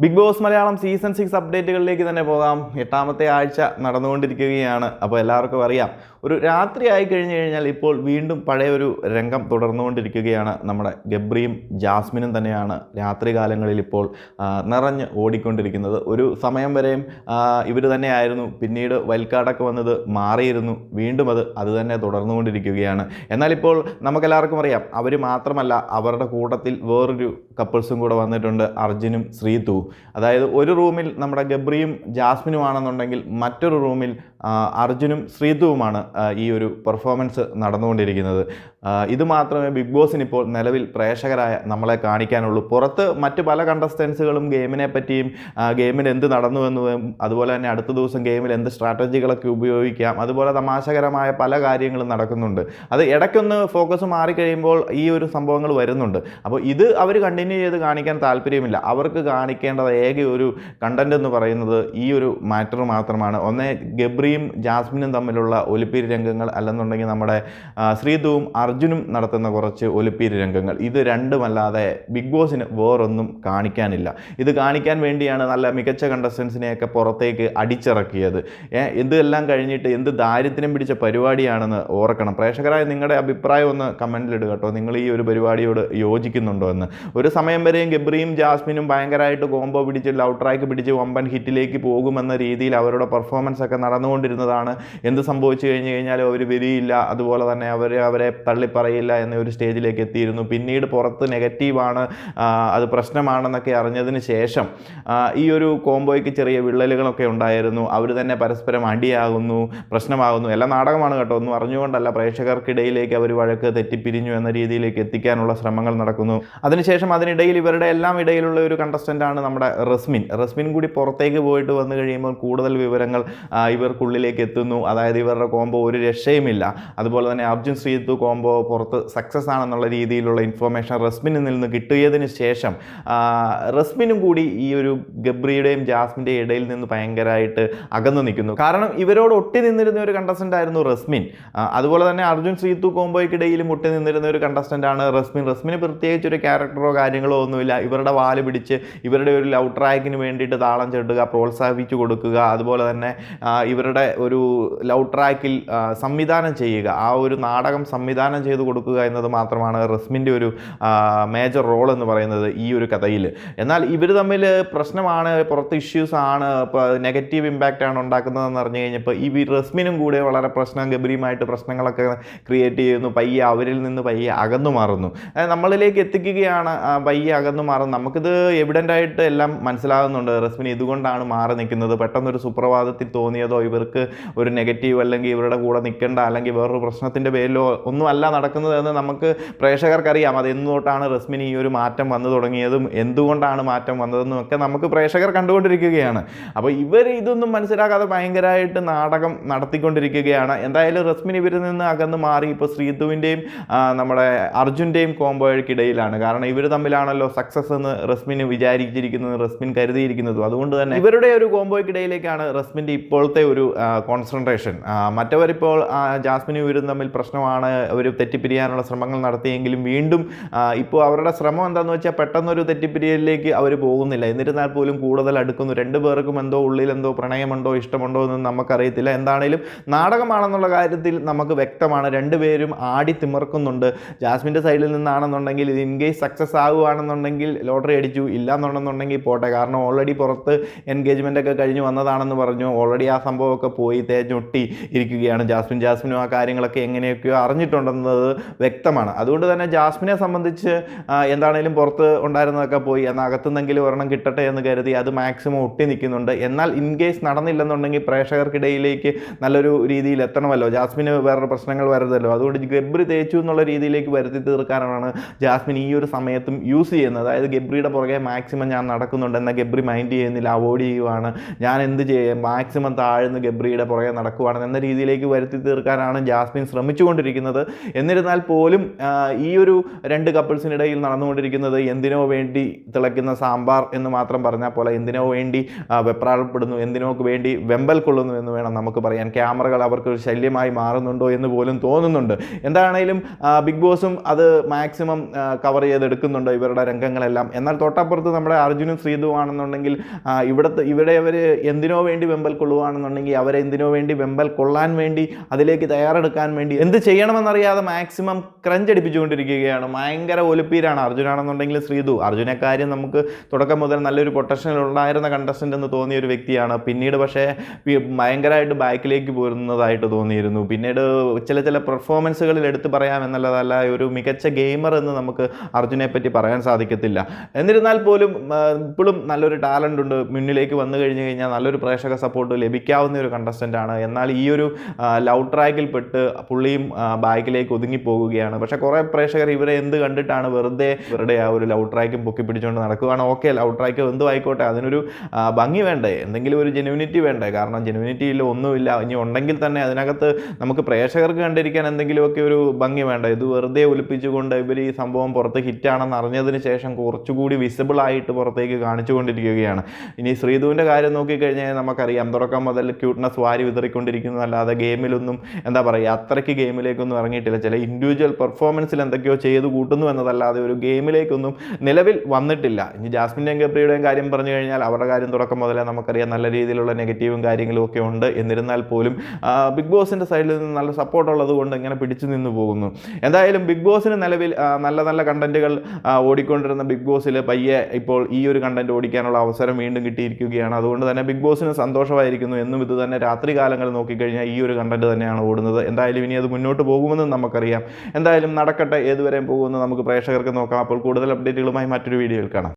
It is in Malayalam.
Big boss Malayalam season six അപ്ഡേറ്റുകളിലേക്ക് തന്നെ പോകാം. എട്ടാമത്തെ ആഴ്ച നടന്നുകൊണ്ടിരിക്കുകയാണ്. അപ്പോൾ എല്ലാവർക്കും അറിയാം. ഒരു രാത്രി ആയി കഴിഞ്ഞു കഴിഞ്ഞാൽ ഇപ്പോൾ വീണ്ടും പഴയ ഒരു രംഗം തുടർന്നുകൊണ്ടിരിക്കുകയാണ്. നമ്മുടെ ഗബ്രിയും ജാസ്മിനും തന്നെയാണ് രാത്രികാലങ്ങളിൽ ഇപ്പോൾ നിറഞ്ഞ് ഓടിക്കൊണ്ടിരിക്കുന്നത്. ഒരു സമയം വരെയും ഇവർ തന്നെയായിരുന്നു പിന്നീട് വൽക്കാടൊക്കെ വന്നത് മാറിയിരുന്നു. വീണ്ടും അത് അത് തന്നെ തുടർന്നുകൊണ്ടിരിക്കുകയാണ്. എന്നാൽ ഇപ്പോൾ നമുക്കെല്ലാവർക്കും അറിയാം അവർ മാത്രമല്ല അവരുടെ കൂട്ടത്തിൽ വേറൊരു കപ്പിൾസും കൂടെ വന്നിട്ടുണ്ട് അർജുനും ശ്രീതു. അതായത് ഒരു റൂമിൽ നമ്മുടെ ഗബ്രിയും ജാസ്മിനുമാണെന്നുണ്ടെങ്കിൽ മറ്റൊരു റൂമിൽ അർജുനും ശ്രീതുവുമാണ്. ഈ ഒരു പെർഫോമൻസ് നടന്നുകൊണ്ടിരിക്കുന്നത്. ഇത് മാത്രമേ ബിഗ് ബോസിന് ഇപ്പോൾ നിലവിൽ പ്രേക്ഷകരായ നമ്മളെ കാണിക്കാനുള്ളൂ. പുറത്ത് മറ്റ് പല കണ്ടസ്റ്റൻസുകളും ഗെയിമിനെ പറ്റിയും ഗെയിമിൽ എന്ത് നടന്നു എന്നതും അതുപോലെ തന്നെ അടുത്ത ദിവസം ഗെയിമിൽ എന്ത് സ്ട്രാറ്റജികളൊക്കെ ഉപയോഗിക്കാം. അതുപോലെ തമാശകരമായ പല കാര്യങ്ങളും നടക്കുന്നുണ്ട്. അത് ഇടയ്ക്കൊന്ന് ഫോക്കസ് മാറിക്കഴിയുമ്പോൾ ഈ ഒരു സംഭവങ്ങൾ വരുന്നുണ്ട്. അപ്പോൾ ഇത് അവർ കണ്ടിന്യൂ ചെയ്ത് കാണിക്കാൻ താല്പര്യമില്ല. അവർക്ക് കാണിക്കേണ്ടത് ഏക ഒരു കണ്ടന്റ് എന്ന് പറയുന്നത് ഈ ഒരു മാറ്റർ മാത്രമാണ്. ഒന്നേ ഗബ്രിയും ജാസ്മിനും തമ്മിലുള്ള ഒലിപ്പീര് രംഗങ്ങൾ അല്ലെന്നുണ്ടെങ്കിൽ നമ്മുടെ ശ്രീധുവും അർജുനും നടത്തുന്ന കുറച്ച് ഒലിപ്പീര് രംഗങ്ങൾ. ഇത് രണ്ടുമല്ലാതെ ബിഗ് ബോസിന് വേറൊന്നും കാണിക്കാനില്ല. ഇത് കാണിക്കാൻ വേണ്ടിയാണ് നല്ല മികച്ച കണ്ടസ്റ്റൻസിനെയൊക്കെ പുറത്തേക്ക് അടിച്ചിറക്കിയത്. എന്തെല്ലാം കഴിഞ്ഞിട്ട് എന്ത് ദാരിദ്ര്യം പിടിച്ച പരിപാടിയാണെന്ന് ഓർക്കണം. പ്രേക്ഷകരായ നിങ്ങളുടെ അഭിപ്രായം ഒന്ന് കമന്റിൽ ഇടുക കേട്ടോ. നിങ്ങൾ ഈ ഒരു പരിപാടിയോട് യോജിക്കുന്നുണ്ടോ എന്ന്. ഒരു സമയം വരെയും ഗബ്രിയും ജാസ്മിനും ഭയങ്കരമായിട്ട് കോംബോ പിടിച്ച് ലവ് ട്രാക്ക് പിടിച്ച് വമ്പൻ ഹിറ്റിലേക്ക് പോകുമെന്ന രീതിയിൽ അവരുടെ പെർഫോമൻസ് ഒക്കെ നടന്നുകൊണ്ടിരുന്നതാണ് എന്ത് സംഭവിച്ചു കഴിഞ്ഞ് കഴിഞ്ഞാൽ അവർ വരിയില്ല അതുപോലെ തന്നെ അവർ അവരെ തള്ളിപ്പറയില്ല എന്ന ഒരു സ്റ്റേജിലേക്ക് എത്തിയിരുന്നു. പിന്നീട് പുറത്ത് നെഗറ്റീവാണ് അത് പ്രശ്നമാണെന്നൊക്കെ അറിഞ്ഞതിന് ശേഷം ഈ ഒരു കോംബോയ്ക്ക് ചെറിയ വിള്ളലുകളൊക്കെ ഉണ്ടായിരുന്നു. അവർ തന്നെ പരസ്പരം അടിയാകുന്നു പ്രശ്നമാകുന്നു. എല്ലാം നാടകമാണ് കേട്ടോ. ഒന്നും അറിഞ്ഞുകൊണ്ടല്ല പ്രേക്ഷകർക്കിടയിലേക്ക് അവർ വഴക്ക് തെറ്റിപ്പിരിഞ്ഞു എന്ന രീതിയിലേക്ക് എത്തിക്കാനുള്ള ശ്രമങ്ങൾ നടക്കുന്നു. അതിനുശേഷം അതിനിടയിൽ ഇവരുടെ എല്ലാം ഇടയിലുള്ള ഒരു കണ്ടസ്റ്റന്റാണ് നമ്മുടെ റസ്മിൻ. റസ്മിൻ കൂടി പുറത്തേക്ക് പോയിട്ട് വന്നു കഴിയുമ്പോൾ കൂടുതൽ വിവരങ്ങൾ ഇവർക്കുള്ളിലേക്ക് എത്തുന്നു. അതായത് ഇവരുടെ കോംബോ ഒരു രക്ഷയുമില്ല. അതുപോലെ തന്നെ അർജുൻ ശ്രീതു കോംബോ പുറത്ത് സക്സസ് ആണെന്നുള്ള രീതിയിലുള്ള ഇൻഫർമേഷൻ റസ്മിനിൽ നിന്ന് കിട്ടിയതിന് ശേഷം റസ്മിനും കൂടി ഈ ഒരു ഗബ്രിയുടെയും ജാസ്മിന്റെയും ഇടയിൽ നിന്ന് ഭയങ്കരമായിട്ട് അകന്നു നിൽക്കുന്നു. കാരണം ഇവരോട് ഒട്ടി നിന്നിരുന്ന ഒരു കണ്ടസ്റ്റന്റ് ആയിരുന്നു റസ്മിൻ. അതുപോലെ തന്നെ അർജുൻ ശ്രീതു കോംബോയ്ക്കിടയിലും ഒട്ടി നിന്നിരുന്ന ഒരു കണ്ടസ്റ്റന്റ് ആണ് റസ്മിൻ. റസ്മിന് പ്രത്യേകിച്ച് ഒരു ക്യാരക്ടറോ കാര്യങ്ങളോ ഒന്നുമില്ല. ഇവരുടെ വാൽ പിടിച്ച് ഇവരുടെ ഒരു ലവ് ട്രാക്കിന് വേണ്ടിയിട്ട് താളം ചെടുക പ്രോത്സാഹിപ്പിച്ചു കൊടുക്കുക. അതുപോലെ തന്നെ ഇവരുടെ ഒരു ലവ് ട്രാക്കിൽ സംവിധാനം ചെയ്യുക. ആ ഒരു നാടകം സംവിധാനം ചെയ്തു കൊടുക്കുക എന്നത് മാത്രമാണ് റസ്മിന്റെ ഒരു മേജർ റോൾ എന്ന് പറയുന്നത് ഈ ഒരു കഥയിൽ. എന്നാൽ ഇവർ തമ്മിൽ പ്രശ്നമാണ് പുറത്ത് ഇഷ്യൂസ് ആണ് ഇപ്പോൾ നെഗറ്റീവ് ഇമ്പാക്റ്റ് ആണ് ഉണ്ടാക്കുന്നതെന്ന് പറഞ്ഞു കഴിഞ്ഞപ്പോൾ ഈ റസ്മിനും കൂടെ വളരെ പ്രശ്നം ഗംഭീരമായിട്ട് പ്രശ്നങ്ങളൊക്കെ ക്രിയേറ്റ് ചെയ്യുന്നു. പയ്യെ അവരിൽ നിന്ന് പയ്യെ അകന്നു മാറുന്നു. നമ്മളിലേക്ക് എത്തിക്കുകയാണ്. പയ്യെ അകന്നു മാറുന്നു. നമുക്കിത് എവിഡന്റ് ആയിട്ട് എല്ലാം മനസ്സിലാകുന്നുണ്ട്. റസ്മിൻ ഇതുകൊണ്ടാണ് മാറി നിൽക്കുന്നത്. പെട്ടെന്നൊരു സുപ്രഭാതത്തിൽ തോന്നിയതോ ഇവർക്ക് ഒരു നെഗറ്റീവ് അല്ലെങ്കിൽ ഇവരുടെ കൂടെ നിൽക്കേണ്ട അല്ലെങ്കിൽ വേറൊരു പ്രശ്നത്തിന്റെ പേരിലോ ഒന്നുമല്ല നടക്കുന്നതെന്ന് നമുക്ക് പ്രേക്ഷകർക്കറിയാം. അത് എന്തുകൊണ്ടാണ് റസ്മിന് ഈ ഒരു മാറ്റം വന്നു തുടങ്ങിയതും എന്തുകൊണ്ടാണ് മാറ്റം വന്നതെന്നും ഒക്കെ നമുക്ക് പ്രേക്ഷകർ കണ്ടുകൊണ്ടിരിക്കുകയാണ്. അപ്പോൾ ഇവർ ഇതൊന്നും മനസ്സിലാക്കാതെ ഭയങ്കരമായിട്ട് നാടകം നടത്തിക്കൊണ്ടിരിക്കുകയാണ്. എന്തായാലും റസ്മിൻ ഇവരിൽ നിന്ന് അകന്ന് മാറി ഇപ്പോൾ ശ്രീതുവിന്റെയും നമ്മുടെ അർജുന്റെയും കോംബോയ്ക്കിടയിലാണ് കാരണം ഇവർ തമ്മിലാണല്ലോ സക്സസ് എന്ന് റസ്മിന് വിചാരിച്ചിരിക്കുന്നത് റസ്മിൻ കരുതിയിരിക്കുന്നതും. അതുകൊണ്ട് തന്നെ ഇവരുടെ ഒരു കോംബോയ്ക്കിടയിലേക്കാണ് റസ്മിന്റെ ഇപ്പോഴത്തെ ഒരു കോൺസെൻട്രേഷൻ മറ്റവരിപ്പോൾ ആ, ജാസ്മിനും ഇവരും തമ്മിൽ പ്രശ്നമാണ്. അവർ തെറ്റിപ്പിരിയാനുള്ള ശ്രമങ്ങൾ നടത്തിയെങ്കിലും വീണ്ടും ഇപ്പോൾ അവരുടെ ശ്രമം എന്താണെന്ന് വെച്ചാൽ പെട്ടെന്നൊരു തെറ്റിപ്പിരിയലിലേക്ക് അവർ പോകുന്നില്ല. എന്നിരുന്നാൽ പോലും കൂടുതൽ അടുക്കുന്നു. രണ്ടു പേർക്കും എന്തോ ഉള്ളിൽ എന്തോ പ്രണയമുണ്ടോ ഇഷ്ടമുണ്ടോ എന്ന് നമുക്കറിയത്തില്ല. എന്താണേലും നാടകമാണെന്നുള്ള കാര്യത്തിൽ നമുക്ക് വ്യക്തമാണ്. രണ്ടുപേരും ആടി തിമിർക്കുന്നുണ്ട്. ജാസ്മിന്റെ സൈഡിൽ നിന്നാണെന്നുണ്ടെങ്കിൽ ഇത് ഇൻ കേസ് സക്സസ് ആകുകയാണെന്നുണ്ടെങ്കിൽ ലോട്ടറി അടിച്ചു. ഇല്ല എന്നുണ്ടെന്നുണ്ടെങ്കിൽ പോട്ടെ. കാരണം ഓൾറെഡി പുറത്ത് എൻഗേജ്മെന്റ് ഒക്കെ കഴിഞ്ഞ് വന്നതാണെന്ന് പറഞ്ഞു. ഓൾറെഡി ആ സംഭവമൊക്കെ പോയി തേഞ്ഞൊട്ടി ഇരിക്കുകയാണ്. ജാസ്മിൻ. ജാസ്മിനും ആ കാര്യങ്ങളൊക്കെ എങ്ങനെയൊക്കെയോ അറിഞ്ഞിട്ടുണ്ടെന്നത് വ്യക്തമാണ്. അതുകൊണ്ട് തന്നെ ജാസ്മിനെ സംബന്ധിച്ച് എന്താണേലും പുറത്ത് ഉണ്ടായിരുന്നതൊക്കെ പോയി എന്നാൽ അകത്തുനിന്നെങ്കിലും ഒരെണ്ണം കിട്ടട്ടെ എന്ന് കരുതി അത് മാക്സിമം ഒട്ടി നിൽക്കുന്നുണ്ട്. എന്നാൽ ഇൻ കേസ് നടന്നില്ലെന്നുണ്ടെങ്കിൽ പ്രേക്ഷകർക്കിടയിലേക്ക് നല്ലൊരു രീതിയിൽ എത്തണമല്ലോ. ജാസ്മിന് വേറൊരു പ്രശ്നങ്ങൾ വരരുതല്ലോ. അതുകൊണ്ട് ഗബ്രി തേച്ചു എന്നുള്ള രീതിയിലേക്ക് വരുത്തി തീർക്കാനാണ് ജാസ്മിൻ ഈ ഒരു സമയത്തും യൂസ് ചെയ്യുന്നത്. അതായത് ഗബ്രിയുടെ പുറകെ മാക്സിമം ഞാൻ നടക്കുന്നുണ്ട് എന്നാൽ ഗബ്രി മൈൻഡ് ചെയ്യുന്നില്ല അവോയ്ഡ് ചെയ്യുവാണ്. ഞാൻ എന്ത് ചെയ്യും? മാക്സിമം താഴ്ന്ന് ഗബ്രിയുടെ പുറകെ നടക്കുവാണ് എന്ന രീതിയിലേക്ക് അവസ്ഥയിലേക്ക് വരുത്തി തീർക്കാനാണ് ജാസ്മിൻ ശ്രമിച്ചുകൊണ്ടിരിക്കുന്നത്. എന്നിരുന്നാൽ പോലും ഈ ഒരു രണ്ട് കപ്പിൾസിനിടയിൽ നടന്നുകൊണ്ടിരിക്കുന്നത് എന്തിനോ വേണ്ടി തിളയ്ക്കുന്ന സാമ്പാർ എന്ന് മാത്രം പറഞ്ഞാൽ പോലെ എന്തിനോ വേണ്ടി വെപ്രാളപ്പെടുന്നു എന്തിനോ വേണ്ടി വെമ്പൽ കൊള്ളുന്നു എന്ന് വേണം നമുക്ക് പറയാൻ. ക്യാമറകൾ അവർക്ക് ഒരു ശല്യമായി മാറുന്നുണ്ടോ എന്ന് പോലും തോന്നുന്നുണ്ട്. എന്താണേലും ബിഗ് ബോസും അത് മാക്സിമം കവർ ചെയ്തെടുക്കുന്നുണ്ട് ഇവരുടെ രംഗങ്ങളെല്ലാം. എന്നാൽ തൊട്ടപ്പുറത്ത് നമ്മുടെ അർജുനും ശ്രീതുവാണെന്നുണ്ടെങ്കിൽ ഇവിടുത്തെ ഇവിടെ അവർ എന്തിനോ വേണ്ടി വെമ്പൽ കൊള്ളുകയാണെന്നുണ്ടെങ്കിൽ അവരെ എന്തിനോ വേണ്ടി വെമ്പൽ കൊള്ളാൻ വേണ്ടി അതിലേക്ക് തയ്യാറെടുക്കാൻ വേണ്ടി എന്ത് ചെയ്യണമെന്നറിയാതെ മാക്സിമം ക്രഞ്ച് അടിപ്പിച്ചുകൊണ്ടിരിക്കുകയാണ്. ഭയങ്കര ഒലിപ്പീരാണ് അർജുനാണെന്നുണ്ടെങ്കിൽ ശ്രീതു അർജുനെ കാര്യം നമുക്ക് തുടക്കം മുതൽ നല്ലൊരു പൊട്ടൻഷ്യൽ ഉണ്ടായിരുന്ന കണ്ടസ്റ്റന്റ് എന്ന് തോന്നിയ ഒരു വ്യക്തിയാണ്. പിന്നീട് പക്ഷേ ഭയങ്കരമായിട്ട് ബാക്കിലേക്ക് പോരുന്നതായിട്ട് തോന്നിയിരുന്നു. പിന്നീട് ചില ചില പെർഫോമൻസുകളിൽ എടുത്തു പറയാമെന്നുള്ളതല്ല ഒരു മികച്ച ഗെയിമർ എന്ന് നമുക്ക് അർജുനെ പറ്റി പറയാൻ സാധിക്കത്തില്ല. എന്നിരുന്നാൽ പോലും ഇപ്പോഴും നല്ലൊരു ടാലന്റ് ഉണ്ട്. മുന്നിലേക്ക് വന്നു കഴിഞ്ഞ് കഴിഞ്ഞാൽ നല്ലൊരു പ്രേക്ഷക സപ്പോർട്ട് ലഭിക്കാവുന്ന ഒരു കണ്ടസ്റ്റന്റ് ആണ്. എന്നാൽ ഈ ഒരു ലവ് ട്രാക്കിൽ പെട്ട് പുള്ളിയും ബാക്കിലേക്ക് ഒതുങ്ങി പോകുകയാണ് പക്ഷേ കുറേ പ്രേക്ഷകർ ഇവരെ എന്ത് കണ്ടിട്ടാണ് വെറുതെ ഇവരുടെ ആ ഒരു ലവ് ട്രാക്കും പൊക്കി പിടിച്ചുകൊണ്ട് നടക്കുകയാണ്. ഓക്കെ ലവ് ട്രാക്ക് എന്തും ആയിക്കോട്ടെ അതിനൊരു ഭംഗി വേണ്ടേ? എന്തെങ്കിലും ഒരു ജെനുവിനിറ്റി വേണ്ടേ? കാരണം ജെനുവിനിറ്റി ഇല്ല ഒന്നുമില്ല. ഇനി ഉണ്ടെങ്കിൽ തന്നെ അതിനകത്ത് നമുക്ക് പ്രേക്ഷകർക്ക് കണ്ടിരിക്കാൻ എന്തെങ്കിലുമൊക്കെ ഒരു ഭംഗി വേണ്ട? ഇത് വെറുതെ ഒലിപ്പിച്ചുകൊണ്ട് ഇവർ ഈ സംഭവം പുറത്ത് ഹിറ്റാണെന്ന് അറിഞ്ഞതിന് ശേഷം കുറച്ചുകൂടി വിസിബിൾ ആയിട്ട് പുറത്തേക്ക് കാണിച്ചുകൊണ്ടിരിക്കുകയാണ്. ഇനി ശ്രീധുവിന്റെ കാര്യം നോക്കിക്കഴിഞ്ഞാൽ നമുക്കറിയാം. തുടക്കം മുതൽ ക്യൂട്ട്നസ് വാരി വിതറിക്കൊണ്ടിരിക്കുന്നു അല്ലാതെ ഗെയിമിലൊന്നും എന്താ പറയുക അത്രയ്ക്ക് ഗെയിമിലേക്കൊന്നും ഇറങ്ങിയിട്ടില്ല. ചില ഇൻഡിവിജ്വൽ പെർഫോമൻസിൽ എന്തൊക്കെയോ ചെയ്ത് കൂട്ടുന്നു എന്നതല്ലാതെ ഒരു ഗെയിമിലേക്കൊന്നും നിലവിൽ വന്നിട്ടില്ല. ഇനി ജാസ്മിന്റെയും ഗബ്രിയുടെയും കാര്യം പറഞ്ഞു കഴിഞ്ഞാൽ അവരുടെ കാര്യം തുടക്കം മുതലേ നമുക്കറിയാം നല്ല രീതിയിലുള്ള നെഗറ്റീവും കാര്യങ്ങളും ഒക്കെ ഉണ്ട്. എന്നിരുന്നാൽ പോലും ബിഗ് ബോസിന്റെ സൈഡിൽ നിന്ന് നല്ല സപ്പോർട്ട് ഉള്ളത് കൊണ്ട് ഇങ്ങനെ പിടിച്ചു നിന്ന് പോകുന്നു. എന്തായാലും ബിഗ് ബോസിന് നിലവിൽ നല്ല നല്ല കണ്ടന്റുകൾ ഓടിക്കൊണ്ടിരുന്ന ബിഗ് ബോസിൽ പയ്യെ ഇപ്പോൾ ഈ ഒരു കണ്ടന്റ് ഓടിക്കാനുള്ള അവസരം വീണ്ടും കിട്ടിയിരിക്കുകയാണ്. അതുകൊണ്ട് തന്നെ ബിഗ് ബോസിന് സന്തോഷമായിരിക്കുന്നു. എന്നും ഇത് തന്നെ രാത്രി കാലങ്ങൾ നോക്കിക്കഴിഞ്ഞാൽ ഈ ഒരു കണ്ടന്റ് തന്നെയാണ് ഓടുന്നത്. എന്തായാലും ഇനി അത് മുന്നോട്ട് പോകുമെന്ന് നമുക്കറിയാം. എന്തായാലും നടക്കട്ടെ ഏതുവരെയും പോകുമെന്ന് നമുക്ക് പ്രേക്ഷകർക്ക് നോക്കാം. അപ്പോൾ കൂടുതൽ അപ്ഡേറ്റുകളുമായി മറ്റൊരു വീഡിയോയിൽ കാണാം.